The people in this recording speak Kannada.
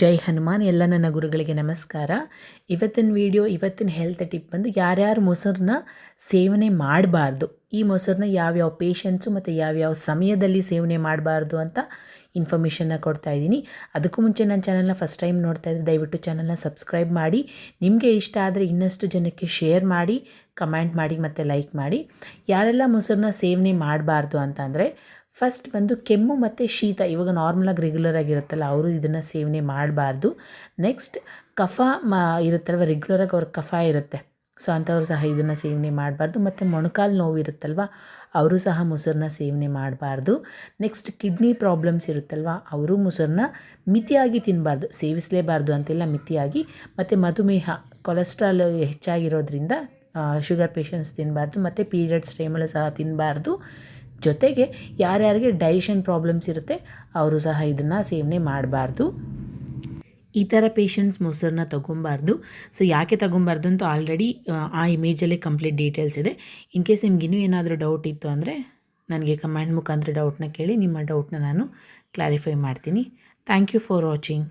ಜೈ ಹನುಮಾನ್, ಎಲ್ಲ ನನ್ನ ಗುರುಗಳಿಗೆ ನಮಸ್ಕಾರ. ಇವತ್ತಿನ ವಿಡಿಯೋ ಇವತ್ತಿನ ಹೆಲ್ತ್ ಟಿಪ್ ಬಂದು ಯಾರ್ಯಾರು ಮೊಸರನ್ನ ಸೇವನೆ ಮಾಡಬಾರ್ದು, ಈ ಮೊಸರನ್ನ ಯಾವ್ಯಾವ ಪೇಷಂಟ್ಸು ಮತ್ತು ಯಾವ್ಯಾವ ಸಮಯದಲ್ಲಿ ಸೇವನೆ ಮಾಡಬಾರ್ದು ಅಂತ ಇನ್ಫಾರ್ಮೇಷನ್ನ ಕೊಡ್ತಾ ಇದ್ದೀನಿ. ಅದಕ್ಕೂ ಮುಂಚೆ ನನ್ನ ಚಾನಲ್ನ ಫಸ್ಟ್ ಟೈಮ್ ನೋಡ್ತಾ ಇದ್ದರೆ ದಯವಿಟ್ಟು ಚಾನಲ್ನ ಸಬ್ಸ್ಕ್ರೈಬ್ ಮಾಡಿ. ನಿಮಗೆ ಇಷ್ಟ ಆದರೆ ಇನ್ನಷ್ಟು ಜನಕ್ಕೆ ಶೇರ್ ಮಾಡಿ ಕಮೆಂಟ್ ಮಾಡಿ ಮತ್ತು ಲೈಕ್ ಮಾಡಿ. ಯಾರೆಲ್ಲ ಮೊಸರನ್ನ ಸೇವನೆ ಮಾಡಬಾರ್ದು ಅಂತಂದರೆ ಫಸ್ಟ್ ಬಂದು ಕೆಮ್ಮು ಮತ್ತು ಶೀತ, ಇವಾಗ ನಾರ್ಮಲಾಗಿ ರೆಗ್ಯುಲರ್ ಆಗಿರುತ್ತಲ್ಲ, ಅವರು ಇದನ್ನು ಸೇವನೆ ಮಾಡಬಾರ್ದು. ನೆಕ್ಸ್ಟ್ ಕಫ ಮ, ಇರುತ್ತಲ್ವ ರೆಗ್ಯುಲರಾಗಿ ಅವ್ರ ಕಫ ಇರುತ್ತೆ. ಸೊ ಅಂಥವ್ರು ಸಹ ಇದನ್ನು ಸೇವನೆ ಮಾಡಬಾರ್ದು. ಮತ್ತು ಮೊಣಕಾಲು ನೋವು ಇರುತ್ತಲ್ವ, ಅವರು ಸಹ ಮೊಸರನ್ನ ಸೇವನೆ ಮಾಡಬಾರ್ದು. ನೆಕ್ಸ್ಟ್ ಕಿಡ್ನಿ ಪ್ರಾಬ್ಲಮ್ಸ್ ಇರುತ್ತಲ್ವ, ಅವರು ಮೊಸರನ್ನ ಮಿತಿಯಾಗಿ ತಿನ್ನಬಾರ್ದು ಸೇವಿಸಲೇಬಾರ್ದು ಅಂತೆಲ್ಲ ಮಿತಿಯಾಗಿ. ಮತ್ತು ಮಧುಮೇಹ ಕೊಲೆಸ್ಟ್ರಾಲ್ ಹೆಚ್ಚಾಗಿರೋದ್ರಿಂದ ಶುಗರ್ ಪೇಷಂಟ್ಸ್ ತಿನ್ನಬಾರ್ದು ಮತ್ತು ಪೀರಿಯಡ್ಸ್ ಟೈಮಲ್ಲೂ ಸಹ ತಿನ್ನಬಾರ್ದು ಜೊತೆಗೆ ಯಾರ್ಯಾರಿಗೆ ಡೈಜೆಷನ್ ಪ್ರಾಬ್ಲಮ್ಸ್ ಇರುತ್ತೆ, ಅವರು ಸಹ ಇದನ್ನು ಸೇವನೆ ಮಾಡಬಾರ್ದು. ಈ ಥರ ಪೇಷಂಟ್ಸ್ ಮೊಸರನ್ನ ತೊಗೊಬಾರ್ದು. ಸೊ ಯಾಕೆ ತೊಗೊಬಾರ್ದು ಅಂತ ಆಲ್ರೆಡಿ ಆ ಇಮೇಜಲ್ಲೇ ಕಂಪ್ಲೀಟ್ ಡೀಟೇಲ್ಸ್ ಇದೆ. ಇನ್ ಕೇಸ್ ನಿಮ್ಗೆ ಇನ್ನೂ ಏನಾದರೂ ಡೌಟ್ ಇತ್ತು ಅಂದರೆ, ನನಗೆ ಕಮೆಂಟ್ ಮುಖಾಂತರ ಡೌಟ್ನ ಕೇಳಿ, ನಿಮ್ಮ ಡೌಟ್ನ ನಾನು ಕ್ಲಾರಿಫೈ ಮಾಡ್ತೀನಿ. Thank you for watching